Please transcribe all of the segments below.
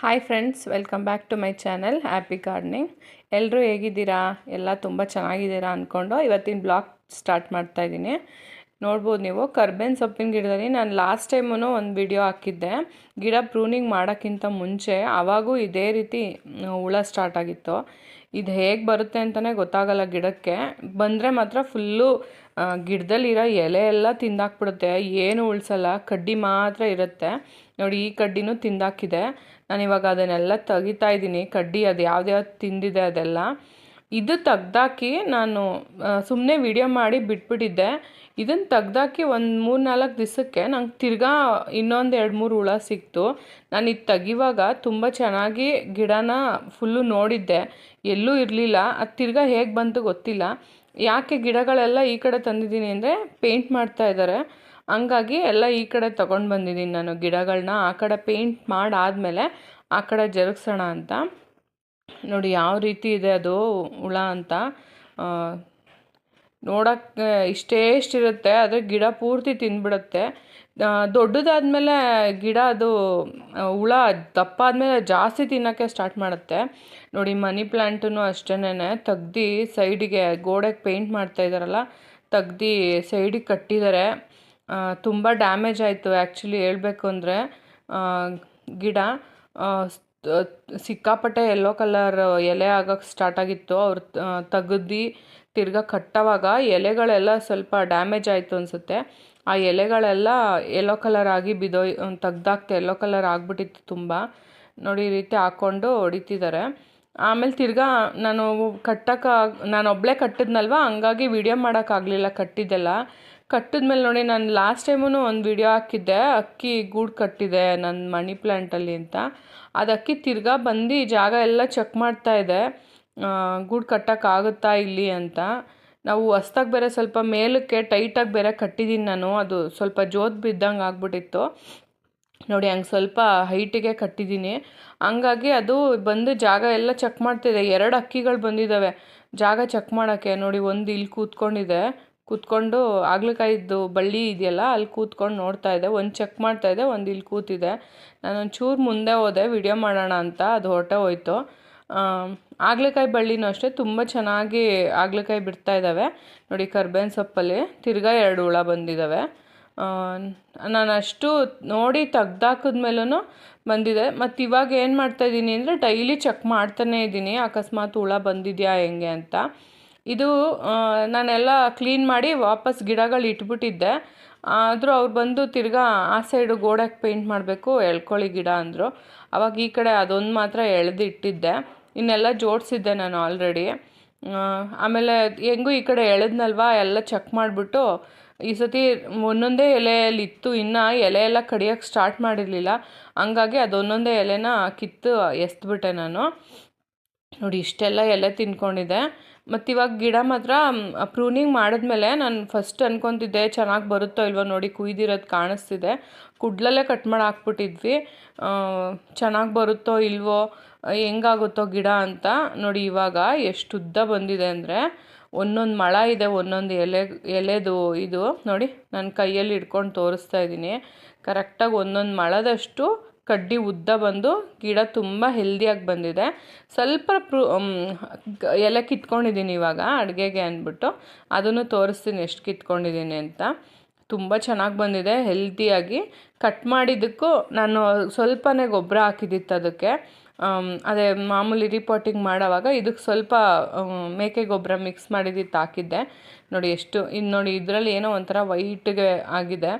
Hi friends welcome back to my channel happy gardening ಎಲ್ಲರೂ ಹೇಗಿದ್ದೀರಾ? ಎಲ್ಲ ತುಂಬ ಚೆನ್ನಾಗಿದ್ದೀರಾ ಅಂದ್ಕೊಂಡು ಇವತ್ತಿನ ಬ್ಲಾಗ್ ಸ್ಟಾರ್ಟ್ ಮಾಡ್ತಾ ಇದ್ದೀನಿ. ನೋಡ್ಬೋದು ನೀವು ಕರ್ಬೇನ್ ಸೊಪ್ಪಿನ ಗಿಡದಲ್ಲಿ ನಾನು ಲಾಸ್ಟ್ ಟೈಮೂ ಒಂದು ವಿಡಿಯೋ ಹಾಕಿದ್ದೆ. ಗಿಡ ಪ್ರೂನಿಂಗ್ ಮಾಡೋಕ್ಕಿಂತ ಮುಂಚೆ ಆವಾಗೂ ಇದೇ ರೀತಿ ಹುಳ ಸ್ಟಾರ್ಟ್ ಆಗಿತ್ತು. ಇದು ಹೇಗೆ ಬರುತ್ತೆ ಅಂತಲೇ ಗೊತ್ತಾಗಲ್ಲ ಗಿಡಕ್ಕೆ. ಬಂದರೆ ಮಾತ್ರ ಫುಲ್ಲು ಗಿಡದಲ್ಲಿರೋ ಎಲೆ ಎಲ್ಲ ತಿಂದಾಕ್ಬಿಡುತ್ತೆ. ಏನು ಉಳಿಸಲ್ಲ, ಕಡ್ಡಿ ಮಾತ್ರ ಇರುತ್ತೆ. ನೋಡಿ, ಈ ಕಡ್ಡಿನೂ ತಿಂದಾಕಿದೆ. ನಾನು ಇವಾಗ ಅದನ್ನೆಲ್ಲ ತೆಗಿತಾ ಇದ್ದೀನಿ. ಕಡ್ಡಿ ಅದು ಯಾವ್ದ್ಯಾವ್ದು ತಿಂದಿದೆ ಅದೆಲ್ಲ. ಇದು ತೆಗ್ದಾಕಿ ನಾನು ಸುಮ್ಮನೆ ವಿಡಿಯೋ ಮಾಡಿ ಬಿಟ್ಬಿಟ್ಟಿದ್ದೆ. ಇದನ್ನು ತೆಗ್ದಾಕಿ ಒಂದು ಮೂರು ನಾಲ್ಕು ದಿವಸಕ್ಕೆ ನಂಗೆ ತಿರ್ಗಾ ಇನ್ನೊಂದು ಎರಡು ಮೂರು ಹುಳ ಸಿಕ್ತು. ನಾನು ಇದು ತೆಗಿವಾಗ ತುಂಬ ಚೆನ್ನಾಗಿ ಗಿಡನ ಫುಲ್ಲು ನೋಡಿದ್ದೆ. ಎಲ್ಲೂ ಇರಲಿಲ್ಲ. ಅದು ತಿರ್ಗಾ ಹೇಗೆ ಬಂತು ಗೊತ್ತಿಲ್ಲ. ಯಾಕೆ ಗಿಡಗಳೆಲ್ಲ ಈ ಕಡೆ ತಂದಿದ್ದೀನಿ ಅಂದರೆ ಪೇಂಟ್ ಮಾಡ್ತಾ ಇದ್ದಾರೆ ಹಂಗಾಗಿ ಎಲ್ಲ ಈ ಕಡೆ ತೊಗೊಂಡು ಬಂದಿದ್ದೀನಿ ನಾನು ಗಿಡಗಳನ್ನ ಆ ಕಡೆ ಪೇಂಟ್ ಮಾಡಾದಮೇಲೆ ಆ ಕಡೆ ಜರುಗಿಸೋಣ ಅಂತ. ನೋಡಿ ಯಾವ ರೀತಿ ಇದೆ ಅದು ಹುಳ ಅಂತ. ನೋಡೋಕ್ಕೆ ಇಷ್ಟೇ ಇಷ್ಟಿರುತ್ತೆ ಆದರೆ ಗಿಡ ಪೂರ್ತಿ ತಿಂದ್ಬಿಡುತ್ತೆ. ದೊಡ್ಡದಾದಮೇಲೆ ಗಿಡ ಅದು ಹುಳ ದಪ್ಪ ಆದಮೇಲೆ ಜಾಸ್ತಿ ತಿನ್ನೋಕ್ಕೆ ಸ್ಟಾರ್ಟ್ ಮಾಡುತ್ತೆ. ನೋಡಿ ಮನಿ ಪ್ಲ್ಯಾಂಟೂ ಅಷ್ಟೇನೆ ತೆಗ್ದು ಸೈಡಿಗೆ ಗೋಡೆಗೆ ಪೇಂಟ್ ಮಾಡ್ತಾ ಇದ್ದಾರಲ್ಲ, ತೆಗ್ದು ಸೈಡಿಗೆ ಕಟ್ಟಿದ್ದಾರೆ. ತುಂಬ ಡ್ಯಾಮೇಜ್ ಆಯಿತು. ಆ್ಯಕ್ಚುಲಿ ಹೇಳಬೇಕು ಅಂದರೆ ಗಿಡ ಸಿಕ್ಕಾಪಟ್ಟೆ ಎಲ್ಲೋ ಕಲರ್ ಎಲೆ ಆಗೋಕ್ಕೆ ಸ್ಟಾರ್ಟ್ ಆಗಿತ್ತು. ಅವ್ರು ತೆಗ್ದು ತಿರ್ಗಾ ಕಟ್ಟೋವಾಗ ಎಲೆಗಳೆಲ್ಲ ಸ್ವಲ್ಪ ಡ್ಯಾಮೇಜ್ ಆಯಿತು ಅನಿಸುತ್ತೆ. ಆ ಎಲೆಗಳೆಲ್ಲ ಎಲ್ಲೋ ಕಲರ್ ಆಗಿ ಬಿದೋಯ್ ತೆಗ್ದಾಕ್ತೆ ಎಲ್ಲೋ ಕಲರ್ ಆಗಿಬಿಟ್ಟಿತ್ತು ತುಂಬ. ನೋಡಿ, ಈ ರೀತಿ ಹಾಕ್ಕೊಂಡು ಹೊಡಿತಿದ್ದಾರೆ ಆಮೇಲೆ ತಿರ್ಗಾ ನಾನು ಕಟ್ಟಕ್ಕೆ ನಾನು ಒಬ್ಬಳೇ ಕಟ್ಟಿದ್ನಲ್ವ? ಹಂಗಾಗಿ ವಿಡಿಯೋ ಮಾಡೋಕ್ಕಾಗಲಿಲ್ಲ ಕಟ್ಟಿದ್ದೆಲ್ಲ. ಕಟ್ಟಿದ್ಮೇಲೆ ನೋಡಿ, ನಾನು ಲಾಸ್ಟ್ ಟೈಮೂ ಒಂದು ವಿಡಿಯೋ ಹಾಕಿದ್ದೆ. ಅಕ್ಕಿ ಗೂಡು ಕಟ್ಟಿದೆ ನನ್ನ ಮನಿ ಪ್ಲ್ಯಾಂಟಲ್ಲಿ ಅಂತ. ಅದು ಅಕ್ಕಿ ತಿರ್ಗಾ ಬಂದು ಜಾಗ ಎಲ್ಲ ಚೆಕ್ ಮಾಡ್ತಾ ಇದೆ. ಗೂಡು ಕಟ್ಟೋಕ್ಕಾಗುತ್ತಾ ಇಲ್ಲಿ ಅಂತ. ನಾವು ಹೊಸ್ದಾಗಿ ಬೇರೆ ಸ್ವಲ್ಪ ಮೇಲಕ್ಕೆ ಟೈಟಾಗಿ ಬೇರೆ ಕಟ್ಟಿದ್ದೀನಿ ನಾನು. ಅದು ಸ್ವಲ್ಪ ಜೋತ್ ಬಿದ್ದಂಗೆ ಆಗ್ಬಿಟ್ಟಿತ್ತು. ನೋಡಿ, ಹಂಗೆ ಸ್ವಲ್ಪ ಹೈಟಿಗೆ ಕಟ್ಟಿದ್ದೀನಿ ಹಂಗಾಗಿ ಅದು ಬಂದು ಜಾಗ ಎಲ್ಲ ಚೆಕ್ ಮಾಡ್ತಿದೆ. ಎರಡು ಅಕ್ಕಿಗಳು ಬಂದಿದ್ದಾವೆ ಜಾಗ ಚೆಕ್ ಮಾಡೋಕ್ಕೆ ನೋಡಿ, ಒಂದು ಇಲ್ಲಿ ಕೂತ್ಕೊಂಡಿದೆ. ಕೂತ್ಕೊಂಡು ಹಾಗಲಕಾಯಿದ್ದು ಬಳ್ಳಿ ಇದೆಯಲ್ಲ, ಅಲ್ಲಿ ಕೂತ್ಕೊಂಡು ನೋಡ್ತಾ ಇದೆ ಒಂದು ಚೆಕ್ ಮಾಡ್ತಾ ಇದೆ ಒಂದು ಇಲ್ಲಿ ಕೂತಿದೆ ನಾನು ಒಂಚೂರು ಮುಂದೆ ಹೋದೆ ವಿಡಿಯೋ ಮಾಡೋಣ ಅಂತ, ಅದು ಹೊರಟೆ ಹೋಯ್ತು. ಹಾಗಲಕಾಯಿ ಬಳ್ಳಿನೂ ಅಷ್ಟೇ, ತುಂಬ ಚೆನ್ನಾಗಿ ಹಾಗಲಕಾಯಿ ಬಿಡ್ತಾ ಇದ್ದಾವೆ. ನೋಡಿ, ಕರ್ಬೇವಿನ ಸೊಪ್ಪಲ್ಲಿ ತಿರ್ಗಾ ಎರಡು ಹುಳ ಬಂದಿದ್ದಾವೆ. ನಾನು ಅಷ್ಟು ನೋಡಿ ತೆಗ್ದಾಕಿದ್ಮೇಲೂ ಬಂದಿದೆ. ಮತ್ತು ಇವಾಗ ಏನು ಮಾಡ್ತಾಯಿದ್ದೀನಿ ಅಂದರೆ ಡೈಲಿ ಚೆಕ್ ಮಾಡ್ತಾನೇ ಇದ್ದೀನಿ. ಅಕಸ್ಮಾತ್ ಹುಳ ಬಂದಿದೆಯಾ, ಹೆಂಗೆ ಅಂತ. ಇದು ನಾನೆಲ್ಲ ಕ್ಲೀನ್ ಮಾಡಿ ವಾಪಸ್ ಗಿಡಗಳು ಇಟ್ಬಿಟ್ಟಿದ್ದೆ. ಆದರೂ ಅವ್ರು ಬಂದು ತಿರ್ಗಾ ಆ ಸೈಡು ಗೋಡೆಗೆ ಪೇಂಟ್ ಮಾಡಬೇಕು ಎಳ್ಕೊಳ್ಳಿ ಗಿಡ ಅಂದರು. ಅವಾಗ ಈ ಕಡೆ ಅದೊಂದು ಮಾತ್ರ ಎಳೆದಿಟ್ಟಿದ್ದೆ. ಇನ್ನೆಲ್ಲ ಜೋಡಿಸಿದ್ದೆ ನಾನು ಆಲ್ರೆಡಿ ಆಮೇಲೆ ಹೆಂಗೂ ಈ ಕಡೆ ಎಳೆದ್ನಲ್ವಾ, ಎಲ್ಲ ಚೆಕ್ ಮಾಡಿಬಿಟ್ಟು, ಈ ಸತಿ ಒಂದೊಂದೇ ಎಲೆಯಲ್ಲಿ ಇತ್ತು. ಇನ್ನು ಎಲೆಯೆಲ್ಲ ಕಡಿಯೋಕ್ಕೆ ಸ್ಟಾರ್ಟ್ ಮಾಡಿರಲಿಲ್ಲ. ಹಂಗಾಗಿ ಅದೊಂದೊಂದೇ ಎಲೆನ ಕಿತ್ತು ಎಸ್ದ್ಬಿಟ್ಟೆ ನಾನು. ನೋಡಿ, ಇಷ್ಟೆಲ್ಲ ಎಲೆ ತಿನ್ಕೊಂಡಿದೆ ಮತ್ತು ಇವಾಗ ಗಿಡ ಮಾತ್ರ ಪ್ರೂನಿಂಗ್ ಮಾಡಿದ್ಮೇಲೆ ನಾನು ಫಸ್ಟ್ ಅನ್ಕೊತಿದ್ದೆ, ಚೆನ್ನಾಗಿ ಬರುತ್ತೋ ಇಲ್ವೋ ನೋಡಿ ಕುಯ್ದಿರೋದು ಕಾಣಿಸ್ತಿದೆ. ಕುಡ್ಲಲ್ಲೇ ಕಟ್ ಮಾಡಿ ಹಾಕ್ಬಿಟ್ಟಿದ್ವಿ. ಚೆನ್ನಾಗಿ ಬರುತ್ತೋ ಇಲ್ವೋ, ಹೆಂಗಾಗುತ್ತೋ ಗಿಡ ಅಂತ ನೋಡಿ ಇವಾಗ ಎಷ್ಟು ಉದ್ದ ಬಂದಿದೆ ಅಂದರೆ, ಒಂದೊಂದು ಮಳ ಇದೆ, ಒಂದೊಂದು ಎಲೆ, ಎಲೆದು ಇದು ನೋಡಿ ನಾನು ಕೈಯಲ್ಲಿ ಹಿಡ್ಕೊಂಡು ತೋರಿಸ್ತಾ ಇದ್ದೀನಿ. ಕರೆಕ್ಟಾಗಿ ಒಂದೊಂದು ಮಳದಷ್ಟು ಕಡ್ಡಿ ಉದ್ದ ಬಂದು ಗಿಡ ತುಂಬ ಹೆಲ್ದಿಯಾಗಿ ಬಂದಿದೆ. ಸ್ವಲ್ಪ ಪ್ರೂ ಎಲೆ ಕಿತ್ಕೊಂಡಿದ್ದೀನಿ ಇವಾಗ, ಅಡುಗೆಗೆ ಅಂದ್ಬಿಟ್ಟು. ಅದನ್ನು ತೋರಿಸ್ತೀನಿ ಎಷ್ಟು ಕಿತ್ಕೊಂಡಿದ್ದೀನಿ ಅಂತ. ತುಂಬ ಚೆನ್ನಾಗಿ ಬಂದಿದೆ ಹೆಲ್ದಿಯಾಗಿ ಕಟ್ ಮಾಡಿದ್ದಕ್ಕೂ ನಾನು ಸ್ವಲ್ಪನೇ ಗೊಬ್ಬರ ಹಾಕಿದ್ದಿತ್ತು ಅದಕ್ಕೆ. ಅದೇ ಮಾಮೂಲಿ ರಿಪೋರ್ಟಿಂಗ್ ಮಾಡೋವಾಗ ಇದಕ್ಕೆ ಸ್ವಲ್ಪ ಮೇಕೆ ಗೊಬ್ಬರ ಮಿಕ್ಸ್ ಮಾಡಿದ್ದಿತ್ತು ಹಾಕಿದ್ದೆ. ನೋಡಿ ಎಷ್ಟು ಇನ್ನು ನೋಡಿ ಇದರಲ್ಲಿ ಏನೋ ಒಂಥರ ವೈಟ್ಗೆ ಆಗಿದೆ.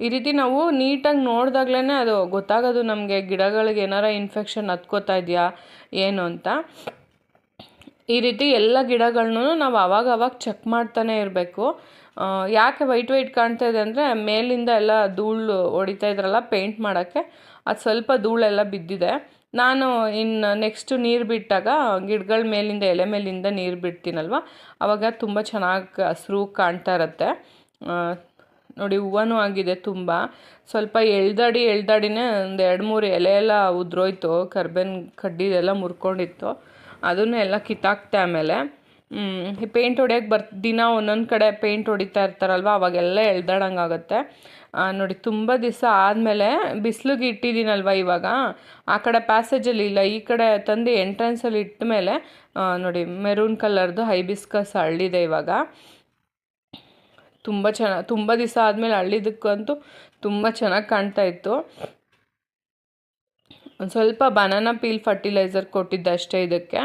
ಈ ರೀತಿ ನಾವು ನೀಟಾಗಿ ನೋಡಿದಾಗ್ಲೇ ಅದು ಗೊತ್ತಾಗೋದು ನಮಗೆ ಗಿಡಗಳಿಗೆ ಏನಾರ ಇನ್ಫೆಕ್ಷನ್ ಹತ್ಕೋತಾ ಇದೆಯಾ, ಏನು ಅಂತ. ಈ ರೀತಿ ಎಲ್ಲ ಗಿಡಗಳನ್ನೂ ನಾವು ಅವಾಗ ಅವಾಗ ಚೆಕ್ ಮಾಡ್ತಾನೆ ಇರಬೇಕು. ಯಾಕೆ ವೈಟ್ ವೈಟ್ ಕಾಣ್ತಾ ಇದೆ ಅಂದರೆ ಮೇಲಿಂದ ಎಲ್ಲ ಧೂಳು ಹೊಡಿತಾ ಇದ್ರಲ್ಲ ಪೇಂಟ್ ಮಾಡೋಕ್ಕೆ, ಅದು ಸ್ವಲ್ಪ ಧೂಳೆಲ್ಲ ಬಿದ್ದಿದೆ. ನಾನು ಇನ್ನು ನೆಕ್ಸ್ಟು ನೀರು ಬಿಟ್ಟಾಗ ಗಿಡಗಳ ಮೇಲಿಂದ, ಎಲೆ ಮೇಲಿಂದ ನೀರು ಬಿಡ್ತೀನಲ್ವ? ಆವಾಗ ತುಂಬ ಚೆನ್ನಾಗಿ ಹಸ್ರು ಕಾಣ್ತಾ ಇರುತ್ತೆ. ನೋಡಿ ಹೂವನೂ ಆಗಿದೆ ತುಂಬ. ಸ್ವಲ್ಪ ಎಳ್ದಾಡಿ ಎಳ್ದಾಡಿನೇ ಒಂದು ಎರಡು ಮೂರು ಎಲೆ ಎಲ್ಲ ಉದ್ರೋಯ್ತು. ಕರ್ಬೇವಿನ ಕಡ್ಡಿ ಎಲ್ಲ ಮುರ್ಕೊಂಡಿತ್ತು. ಅದನ್ನು ಎಲ್ಲ ಕಿತ್ತಾಕ್ತೆ ಆಮೇಲೆ. ಪೇಂಟ್ ಹೊಡ್ಯೋಕ್ಕೆ ಬರ್ ದಿನ ಒಂದೊಂದು ಕಡೆ ಪೇಂಟ್ ಹೊಡಿತಾ ಇರ್ತಾರಲ್ವ ಅವಾಗೆಲ್ಲ ಎಳ್ದಾಡಂಗೆ ಆಗುತ್ತೆ. ಆ, ನೋಡಿ ತುಂಬ ದಿವಸ ಆದಮೇಲೆ ಬಿಸಿಲಿಗೆ ಇಟ್ಟಿದ್ದೀನಲ್ವ ಇವಾಗ. ಆ ಕಡೆ ಪ್ಯಾಸೇಜಲ್ಲಿ ಇಲ್ಲ ಈ ಕಡೆ ತಂದು ಎಂಟ್ರೆನ್ಸಲ್ಲಿ ಇಟ್ಟ ಮೇಲೆ ನೋಡಿ ಮೆರೂನ್ ಕಲರ್ದು ಹೈಬಿಸ್ಕಸ್ ಅರಳಿದೆ ಇವಾಗ. ತುಂಬ ಚೆನ್ನ, ತುಂಬ ದಿವಸ ಆದಮೇಲೆ ಹಳ್ಳಿದಕ್ಕಂತೂ ತುಂಬ ಚೆನ್ನಾಗಿ ಕಾಣ್ತಾ ಇತ್ತು. ಒಂದು ಸ್ವಲ್ಪ ಬನಾನಾ ಪೀಲ್ ಫರ್ಟಿಲೈಸರ್ ಕೊಟ್ಟಿದ್ದೆ ಅಷ್ಟೇ ಇದಕ್ಕೆ.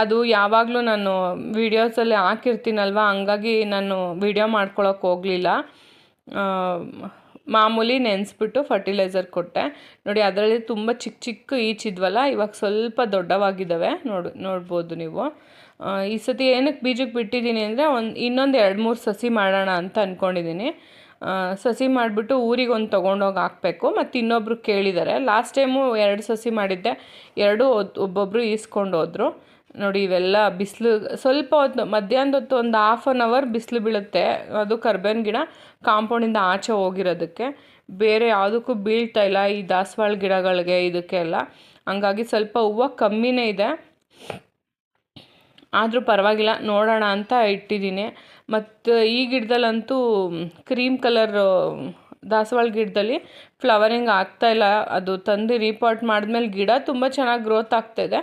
ಅದು ಯಾವಾಗಲೂ ನಾನು ವೀಡಿಯೋಸಲ್ಲಿ ಹಾಕಿರ್ತೀನಲ್ವ, ಹಂಗಾಗಿ ನಾನು ವೀಡಿಯೋ ಮಾಡ್ಕೊಳಕ್ಕೆ ಹೋಗಲಿಲ್ಲ. ಮಾಮೂಲಿ ನೆನೆಸ್ಬಿಟ್ಟು ಫರ್ಟಿಲೈಸರ್ ಕೊಟ್ಟೆ. ನೋಡಿ, ಅದರಲ್ಲಿ ತುಂಬ ಚಿಕ್ಕ ಚಿಕ್ಕ ಈಚಿದ್ವಲ್ಲ ಇವಾಗ ಸ್ವಲ್ಪ ದೊಡ್ಡವಾಗಿದ್ದಾವೆ, ನೋಡು, ನೋಡ್ಬೋದು ನೀವು. ಈ ಸತಿ ಏನಕ್ಕೆ ಬೀಜಕ್ಕೆ ಬಿಟ್ಟಿದ್ದೀನಿ ಅಂದರೆ ಒಂದು ಇನ್ನೊಂದು ಎರಡು ಮೂರು ಸಸಿ ಮಾಡೋಣ ಅಂತ ಅಂದ್ಕೊಂಡಿದ್ದೀನಿ ಸಸಿ ಮಾಡಿಬಿಟ್ಟು ಊರಿಗೆ ಒಂದು ತೊಗೊಂಡೋಗಿ ಹಾಕಬೇಕು. ಮತ್ತು ಇನ್ನೊಬ್ರು ಕೇಳಿದ್ದಾರೆ. ಲಾಸ್ಟ್ ಟೈಮು ಎರಡು ಸಸಿ ಮಾಡಿದ್ದೆ. ಎರಡು ಒಬ್ಬೊಬ್ಬರು ಈಸ್ಕೊಂಡು ಹೋದರು. ನೋಡಿ, ಇವೆಲ್ಲ ಬಿಸಿಲು ಸ್ವಲ್ಪ ಹೊತ್ತು, ಮಧ್ಯಾಹ್ನದ ಹೊತ್ತು ಒಂದು ಹಾಫ್ ಆನ್ ಅವರ್ ಬಿಸಿಲು ಬೀಳುತ್ತೆ. ಅದು ಕರ್ಬೇವಿನ ಗಿಡ ಕಾಂಪೌಂಡಿಂದ ಆಚೆ ಹೋಗಿರೋದಕ್ಕೆ. ಬೇರೆ ಯಾವುದಕ್ಕೂ ಬೀಳ್ತಾ ಇಲ್ಲ ಈ ದಾಸವಾಳ ಗಿಡಗಳಿಗೆ ಇದಕ್ಕೆಲ್ಲ. ಹಂಗಾಗಿ ಸ್ವಲ್ಪ ಹೂವು ಕಮ್ಮಿನೇ ಇದೆ. ಆದರೂ ಪರವಾಗಿಲ್ಲ, ನೋಡೋಣ ಅಂತ ಇಟ್ಟಿದ್ದೀನಿ. ಮತ್ತು ಈ ಗಿಡದಲ್ಲಂತೂ ಕ್ರೀಮ್ ಕಲರ್ ದಾಸವಾಳ ಗಿಡದಲ್ಲಿ ಫ್ಲವರಿಂಗ್ ಆಗ್ತಾಯಿಲ್ಲ ಅದು ತಂದು ರೀಪಾಟ್ ಮಾಡಿದ್ಮೇಲೆ ಗಿಡ ತುಂಬ ಚೆನ್ನಾಗಿ ಗ್ರೋತ್ ಆಗ್ತಾಯಿದೆ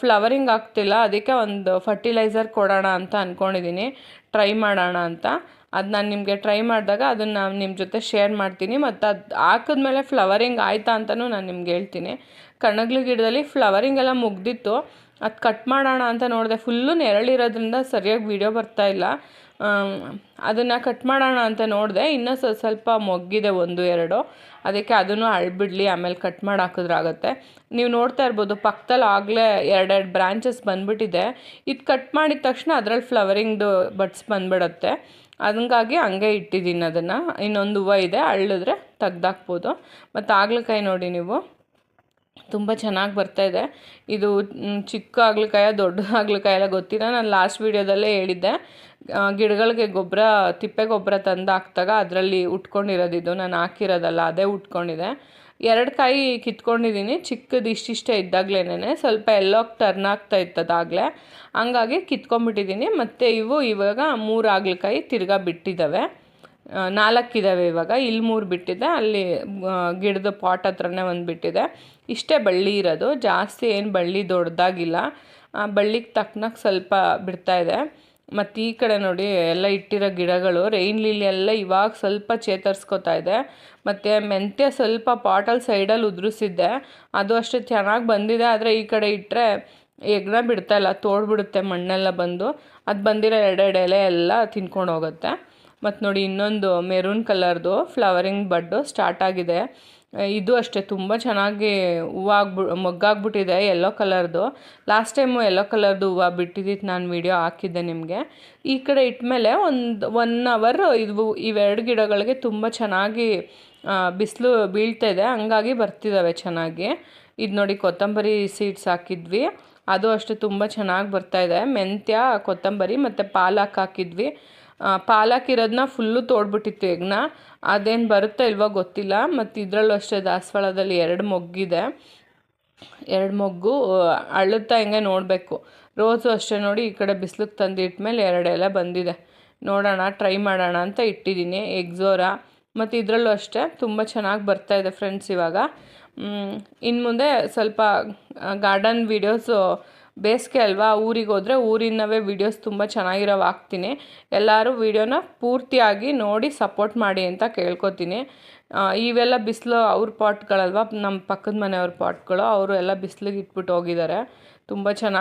ಫ್ಲವರಿಂಗ್ ಆಗ್ತಿಲ್ಲ. ಅದಕ್ಕೆ ಒಂದು ಫರ್ಟಿಲೈಸರ್ ಕೊಡೋಣ ಅಂತ ಅಂದ್ಕೊಂಡಿದ್ದೀನಿ ಟ್ರೈ ಮಾಡೋಣ ಅಂತ. ಅದು ನಾನು ನಿಮಗೆ ಟ್ರೈ ಮಾಡಿದಾಗ ಅದನ್ನು ನಾನು ನಿಮ್ಮ ಜೊತೆ ಶೇರ್ ಮಾಡ್ತೀನಿ. ಮತ್ತು ಅದು ಹಾಕಿದ್ಮೇಲೆ ಫ್ಲವರಿಂಗ್ ಆಯಿತಾ ಅಂತಲೂ ನಾನು ನಿಮ್ಗೆ ಹೇಳ್ತೀನಿ. ಕಣಗ್ಲು ಗಿಡದಲ್ಲಿ ಫ್ಲವರಿಂಗ್ ಎಲ್ಲ ಮುಗ್ದಿತ್ತು. ಅದು ಕಟ್ ಮಾಡೋಣ ಅಂತ ನೋಡಿದೆ. ಫುಲ್ಲು ನೆರಳಿರೋದ್ರಿಂದ ಸರಿಯಾಗಿ ವಿಡಿಯೋ ಇಲ್ಲ. ಅದನ್ನು ಕಟ್ ಮಾಡೋಣ ಅಂತ ನೋಡಿದೆ. ಇನ್ನೂ ಸ್ವಲ್ಪ ಮೊಗ್ಗಿದೆ ಒಂದು, ಎರಡು. ಅದಕ್ಕೆ ಅದನ್ನು ಅಳ್ಬಿಡ್ಲಿ, ಆಮೇಲೆ ಕಟ್ ಮಾಡಿ ಹಾಕಿದ್ರಾಗತ್ತೆ ನೀವು ನೋಡ್ತಾ ಇರ್ಬೋದು ಪಕ್ಕದಲ್ಲಿ ಆಗಲೇ ಎರಡೆರಡು ಬ್ರಾಂಚಸ್ ಬಂದ್ಬಿಟ್ಟಿದೆ. ಇದು ಕಟ್ ಮಾಡಿದ ತಕ್ಷಣ ಅದರಲ್ಲಿ ಫ್ಲವರಿಂಗ್ದು ಬಡ್ಸ್ ಬಂದುಬಿಡತ್ತೆ. ಹಂಗಾಗಿ ಹಂಗೆ ಇಟ್ಟಿದ್ದೀನಿ ಅದನ್ನು. ಇನ್ನೊಂದು ಹೂವು ಇದೆ, ಅಳ್ಳಿದ್ರೆ ತೆಗ್ದಾಕ್ಬೋದು ಮತ್ತು ಆಗ್ಲಕಾಯಿ ನೋಡಿ ನೀವು. ತುಂಬ ಚೆನ್ನಾಗಿ ಬರ್ತಾ ಇದೆ. ಇದು ಚಿಕ್ಕ ಹಾಗಲಕಾಯ, ದೊಡ್ಡ ಹಾಗಲಕಾಯ ಎಲ್ಲ ಗೊತ್ತಿಲ್ಲ. ನಾನು ಲಾಸ್ಟ್ ವೀಡಿಯೋದಲ್ಲೇ ಹೇಳಿದ್ದೆ. ಗಿಡಗಳಿಗೆ ಗೊಬ್ಬರ, ತಿಪ್ಪೆ ಗೊಬ್ಬರ ತಂದು ಹಾಕ್ದಾಗ ಅದರಲ್ಲಿ ಉಟ್ಕೊಂಡಿರೋದಿದ್ದು ನಾನು ಹಾಕಿರೋದಲ್ಲ, ಅದೇ ಉಟ್ಕೊಂಡಿದೆ. ಎರಡು ಕಾಯಿ ಕಿತ್ಕೊಂಡಿದ್ದೀನಿ ಚಿಕ್ಕದು ಇಷ್ಟಿಷ್ಟೇ ಇದ್ದಾಗಲೇ ಸ್ವಲ್ಪ ಎಲ್ಲೋ ಟರ್ನ್ ಆಗ್ತಾ ಇತ್ತದಾಗಲೇ. ಹಂಗಾಗಿ ಕಿತ್ಕೊಂಡ್ಬಿಟ್ಟಿದ್ದೀನಿ ಮತ್ತು ಇವು ಇವಾಗ ಮೂರು ಹಾಗಲಕಾಯಿ ತಿರ್ಗಾ ಬಿಟ್ಟಿದ್ದಾವೆ ನಾಲ್ಕಿದ್ದಾವೆ ಇವಾಗ. ಇಲ್ಲಿ ಮೂರು ಬಿಟ್ಟಿದೆ. ಅಲ್ಲಿ ಗಿಡದ ಪಾಟ್ ಹತ್ರನೇ ಒಂದು ಬಿಟ್ಟಿದೆ. ಇಷ್ಟೇ ಬಳ್ಳಿ ಇರೋದು. ಜಾಸ್ತಿ ಏನು ಬಳ್ಳಿ ದೊಡ್ಡದಾಗಿಲ್ಲ. ಆ, ಬಳ್ಳಿಗೆ ತಕ್ಕನಾಗ ಸ್ವಲ್ಪ ಬಿಡ್ತಾ ಇದೆ. ಮತ್ತು ಈ ಕಡೆ ನೋಡಿ ಎಲ್ಲ ಇಟ್ಟಿರೋ ಗಿಡಗಳು ರೈನ್ ಲೀಲಿ ಎಲ್ಲ ಇವಾಗ ಸ್ವಲ್ಪ ಚೇತರಿಸ್ಕೋತಾ ಇದೆ. ಮತ್ತು ಮೆಂತ್ಯ ಸ್ವಲ್ಪ ಪಾಟಲ್ಲಿ ಸೈಡಲ್ಲಿ ಉದುರಿಸಿದ್ದೆ. ಅದು ಅಷ್ಟೇ ಚೆನ್ನಾಗಿ ಬಂದಿದೆ. ಆದರೆ ಈ ಕಡೆ ಇಟ್ಟರೆ ಎಗ್ನ ಬಿಡ್ತಾ ಇಲ್ಲ. ತೋಡ್ಬಿಡುತ್ತೆ ಮಣ್ಣೆಲ್ಲ ಬಂದು. ಅದು ಬಂದಿರೋ ಎರಡೆರಡು ಎಲೆ ಎಲ್ಲ ತಿನ್ಕೊಂಡು ಹೋಗುತ್ತೆ. ಮತ್ತು ನೋಡಿ ಇನ್ನೊಂದು ಮೆರೂನ್ ಕಲರ್ದು ಫ್ಲವರಿಂಗ್ ಬಡ್ಡು ಸ್ಟಾರ್ಟ್ ಆಗಿದೆ. ಇದು ಅಷ್ಟೇ, ತುಂಬ ಚೆನ್ನಾಗಿ ಹೂವು ಆಗ್ಬಿ ಮೊಗ್ಗಾಗ್ಬಿಟ್ಟಿದೆ ಯೆಲ್ಲೋ ಕಲರ್ದು ಲಾಸ್ಟ್ ಟೈಮು ಯೆಲ್ಲೋ ಕಲರ್ದು ಹೂವು ಬಿಟ್ಟಿದ್ದಿತ್ತು ನಾನು ವಿಡಿಯೋ ಹಾಕಿದ್ದೆ ನಿಮಗೆ. ಈ ಕಡೆ ಇಟ್ಮೇಲೆ ಒಂದು ಒನ್ ಅವರ್ ಇದು ಇವೆರಡು ಗಿಡಗಳಿಗೆ ತುಂಬ ಚೆನ್ನಾಗಿ ಬಿಸಿಲು ಬೀಳ್ತಾ ಇದೆ. ಹಂಗಾಗಿ ಬರ್ತಿದ್ದಾವೆ ಚೆನ್ನಾಗಿ. ಇದು ನೋಡಿ ಕೊತ್ತಂಬರಿ ಸೀಡ್ಸ್ ಹಾಕಿದ್ವಿ. ಅದು ಅಷ್ಟೇ, ತುಂಬ ಚೆನ್ನಾಗಿ ಬರ್ತಾ ಇದೆ. ಮೆಂತ್ಯ, ಕೊತ್ತಂಬರಿ ಮತ್ತು ಪಾಲಕ್ ಹಾಕಿದ್ವಿ. ಪಾಲಕ್ ಇರೋದನ್ನ ಫುಲ್ಲು ತೋಡ್ಬಿಟ್ಟಿತ್ತು ಎಗ್ನ. ಅದೇನು ಬರುತ್ತೋ ಇಲ್ವೋ ಗೊತ್ತಿಲ್ಲ, ಮತ್ತು ಇದರಲ್ಲೂ ಅಷ್ಟೇ ದಾಸವಾಳದಲ್ಲಿ ಎರಡು ಮೊಗ್ಗಿದೆ. ಎರಡು ಮೊಗ್ಗು ಅಳುತ್ತಾ ಹಿಂಗೆ ನೋಡಬೇಕು. ರೋಸು ಅಷ್ಟೇ ನೋಡಿ ಈ ಕಡೆ ಬಿಸಿಲಿಗೆ ತಂದಿಟ್ಮೇಲೆ ಎರಡು ಎಲೆ ಬಂದಿದೆ. ನೋಡೋಣ, ಟ್ರೈ ಮಾಡೋಣ ಅಂತ ಇಟ್ಟಿದ್ದೀನಿ. ಎಗ್ಸೋರ ಮತ್ತು ಇದರಲ್ಲೂ ಅಷ್ಟೇ ತುಂಬ ಚೆನ್ನಾಗಿ ಬರ್ತಾ ಇದೆ ಫ್ರೆಂಡ್ಸ್ ಇವಾಗ. ಇನ್ನು ಮುಂದೆ ಸ್ವಲ್ಪ ಗಾರ್ಡನ್ ವೀಡಿಯೋಸು ಬೇಸಿಗೆ ಅಲ್ವಾ ಊರಿಗೆ ಹೋದರೆ ಊರಿನವೇ ವೀಡಿಯೋಸ್ ತುಂಬ ಚೆನ್ನಾಗಿರೋ ಹಾಕ್ತೀನಿ ಎಲ್ಲರೂ ವೀಡಿಯೋನ ಪೂರ್ತಿಯಾಗಿ ನೋಡಿ ಸಪೋರ್ಟ್ ಮಾಡಿ ಅಂತ ಕೇಳ್ಕೊತೀನಿ. ಇವೆಲ್ಲ ಬಿಸಿಲು ಅವ್ರ ಪಾಟ್ಗಳಲ್ವ ನಮ್ಮ ಪಕ್ಕದ ಮನೆಯವ್ರ ಪಾಟ್ಗಳು, ಅವರು ಎಲ್ಲ ಬಿಸಿಲಿಗೆ ಇಟ್ಬಿಟ್ಟು ಹೋಗಿದ್ದಾರೆ. ತುಂಬ ಚೆನ್ನಾಗಿ